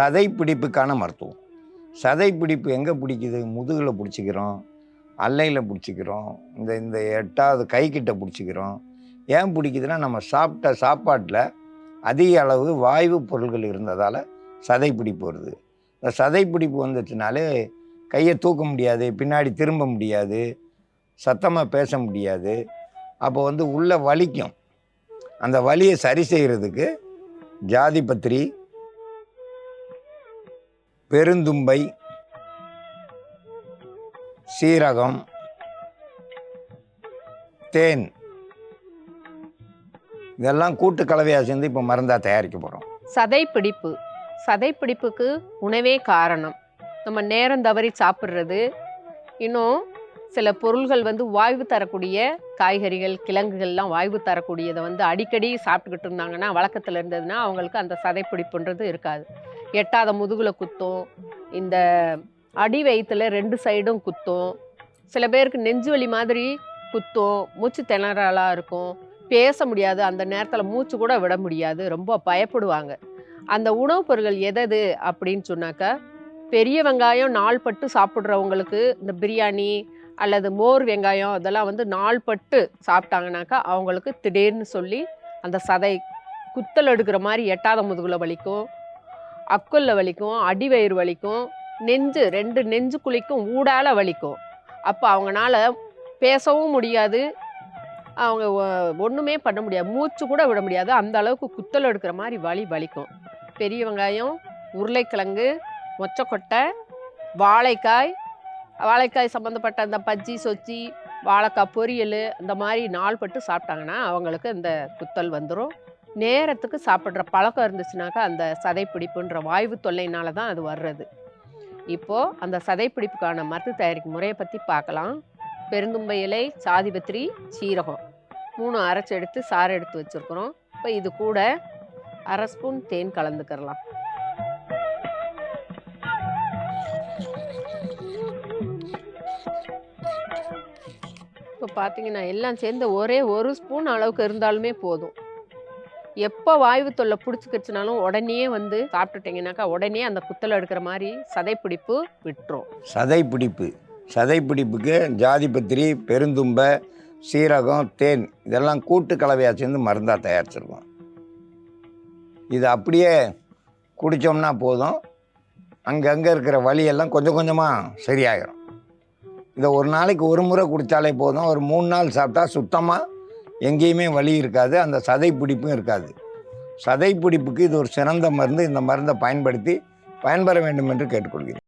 சதை பிடிப்புக்கான மருத்துவம். சதை பிடிப்பு எங்கே பிடிக்குது? முதுகில் பிடிச்சிக்கிறோம் அல்லையில் பிடிச்சிக்கிறோம் இந்த இந்த எட்டாவது கைக்கிட்ட பிடிச்சிக்கிறோம். ஏன் பிடிக்குதுன்னா நம்ம சாப்பிட்ட சாப்பாட்டில் அதிக அளவு வாய்வு பொருள்கள் இருந்ததால் சதை பிடிப்பு வருது. இந்த சதை பிடிப்பு வந்துச்சுனாலே கையை தூக்க முடியாது பின்னாடி திரும்ப முடியாது சத்தமாக பேச முடியாது. அப்போ வந்து உள்ள வலிக்கும். அந்த வலியை சரி செய்கிறதுக்கு ஜாதி பத்திரி பெருந்தும்பை சீரகம் தேன். இதெல்லாம் கூட்டு கலவையாக சேர்ந்து இப்போ மருந்தாக தயாரிக்க போகிறோம் சதைப்பிடிப்பு சதைப்பிடிப்புக்கு உணவே காரணம். நம்ம நேரம் தவறி சாப்பிட்றது. இன்னும் சில பொருள்கள் வந்து வாய்வு தரக்கூடிய காய்கறிகள் கிழங்குகள்லாம் வாய்வு தரக்கூடியதை வந்து அடிக்கடி சாப்பிட்டுக்கிட்டு இருந்தாங்கன்னா வழக்கத்தில் இருந்ததுன்னா அவங்களுக்கு அந்த சதைப்பிடிப்புன்றது இருக்காது. எட்டாத முதுகில் குத்தும். இந்த அடி வயிற்றுல ரெண்டு சைடும் குத்தும். சில பேருக்கு நெஞ்சு வலி மாதிரி குத்தும். மூச்சு திணறலாக இருக்கும். பேச முடியாது. அந்த நேரத்தில் மூச்சு கூட விட முடியாது. ரொம்ப பயப்படுவாங்க. அந்த உணவுப் பொருட்கள் எதது அப்படின்னு சொன்னாக்கா பெரிய வெங்காயம் நாள் பட்டு சாப்பிட்றவங்களுக்கு இந்த பிரியாணி அல்லது மோர் வெங்காயம் இதெல்லாம் வந்து நாள் பட்டு சாப்பிட்டாங்கனாக்கா அவங்களுக்கு திடீர்னு சொல்லி அந்த சதை குத்தல் எடுக்கிற மாதிரி எட்டாத முதுகில் வலிக்கும். அக்குல்ல வலிக்கும் அடிவயிறு வலிக்கும் நெஞ்சு ரெண்டு நெஞ்சு குழிக்கும் ஊடால வலிக்கும். அப்போ அவங்கனால பேசவும் முடியாது. அவங்க ஒன்றுமே பண்ண முடியாது. மூச்சு கூட விட முடியாது. அந்த அளவுக்கு குத்தல் எடுக்கிற மாதிரி வலி வலிக்கும். பெரிய வெங்காயம் உருளைக்கிழங்கு மொச்சக்கொட்டை வாழைக்காய் வாழைக்காய் சம்மந்தப்பட்ட அந்த பஜ்ஜி சொச்சி வாழைக்காய் பொரியல் அந்த மாதிரி நாள் பட்டு சாப்பிட்டாங்கன்னா அவங்களுக்கு இந்த குத்தல் வந்துடும் நேரத்துக்கு சாப்பிட்ற பழக்கம் இருந்துச்சுனாக்கா அந்த சதைப்பிடிப்புன்ற வாய்வு தொல்லையினால தான் அது வர்றது. இப்போது அந்த சதைப்பிடிப்புக்கான மருந்து தயாரிக்கும் முறையை பற்றி பார்க்கலாம். பெருந்தும்பை இலை சாதிபத்திரி சீரகம். மூணு அரைச்சி எடுத்து சாறு எடுத்து வச்சுருக்குறோம். இப்போ இது கூட அரை ஸ்பூன் தேன் கலந்துக்கிறலாம். இப்போ பார்த்தீங்கன்னா எல்லாம் சேர்ந்து ஒரே ஒரு ஸ்பூன் அளவுக்கு இருந்தாலுமே போதும். எப்போ வாய்வு தொல்லை பிடிச்சிக்கிச்சுனாலும் உடனே வந்து சாப்பிட்டுட்டிங்கனாக்கா உடனே அந்த குத்தலை எடுக்கிற மாதிரி சதைப்பிடிப்பு விட்டுரும். சதை பிடிப்பு. ஜாதிபத்திரி பெருந்தும்பை சீரகம் தேன் இதெல்லாம் கூட்டு கலவையாக சேர்ந்து மருந்தாக தயாரிச்சிருக்கோம். இது அப்படியே குடித்தோம்னா போதும். அங்கங்கே இருக்கிற வலியெல்லாம் கொஞ்சம் கொஞ்சமாக சரியாயிடும் இதை ஒரு நாளைக்கு ஒரு முறை குடித்தாலே போதும். ஒரு மூணு நாள் சாப்பிட்டா சுத்தமாக எங்கேயுமே வலி இருக்காது அந்த சதை பிடிப்பும் இருக்காது. சதை பிடிப்புக்கு இது ஒரு சிறந்த மருந்து இந்த மருந்தை பயன்படுத்தி பயன்பெற வேண்டும் என்று கேட்டுக்கொள்கிறேன்.